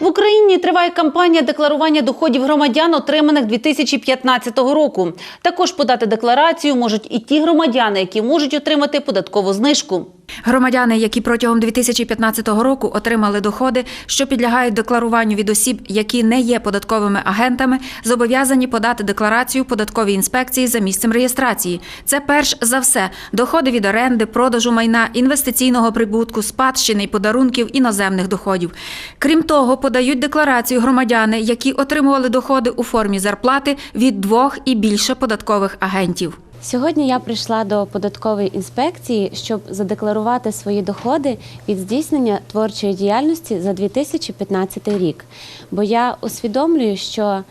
В Україні триває кампанія декларування доходів громадян, отриманих 2015 року. Також подати декларацію можуть і ті громадяни, які можуть отримати податкову знижку. Громадяни, які протягом 2015 року отримали доходи, що підлягають декларуванню від осіб, які не є податковими агентами, зобов'язані подати декларацію податковій інспекції за місцем реєстрації. Це перш за все доходи від оренди, продажу майна, інвестиційного прибутку, спадщини й подарунків іноземних доходів. Крім того, подають декларацію громадяни, які отримували доходи у формі зарплати від двох і більше податкових агентів. Сьогодні я прийшла до податкової інспекції, щоб задекларувати свої доходи від здійснення творчої діяльності за 2015 рік. Бо я усвідомлюю, що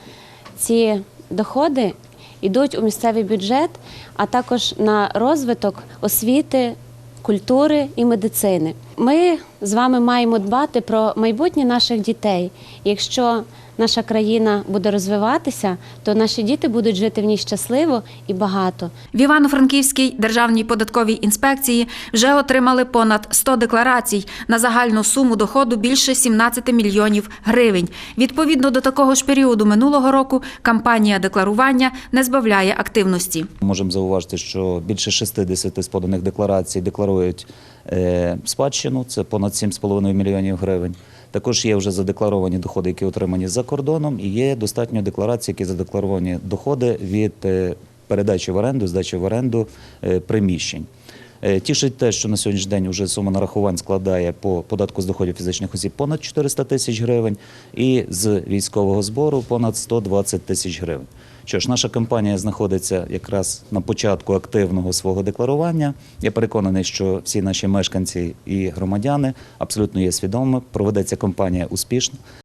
ці доходи йдуть у місцевий бюджет, а також на розвиток освіти, культури і медицини. Ми з вами маємо дбати про майбутнє наших дітей. Якщо наша країна буде розвиватися, то наші діти будуть жити в ній щасливо і багато. В Івано-Франківській державній податковій інспекції вже отримали понад 100 декларацій на загальну суму доходу більше 17 мільйонів гривень. Відповідно до такого ж періоду минулого року кампанія декларування не збавляє активності. Можемо зауважити, що більше 60 з поданих декларацій декларують е, спадщину, це понад 7,5 мільйонів гривень. Також є вже задекларовані доходи, які отримані за кордоном, і є достатньо декларацій, які задекларовані доходи від е, передачі в оренду, здачі в оренду е, приміщень. Е, Тішить те, що на сьогоднішній день вже сума нарахувань складає по податку з доходів фізичних осіб понад 400 тисяч гривень і з військового збору понад 120 тисяч гривень. Що ж, наша компанія знаходиться якраз на початку активного свого декларування. Я переконаний, що всі наші мешканці і громадяни абсолютно є свідомими. Проведеться компанія успішно.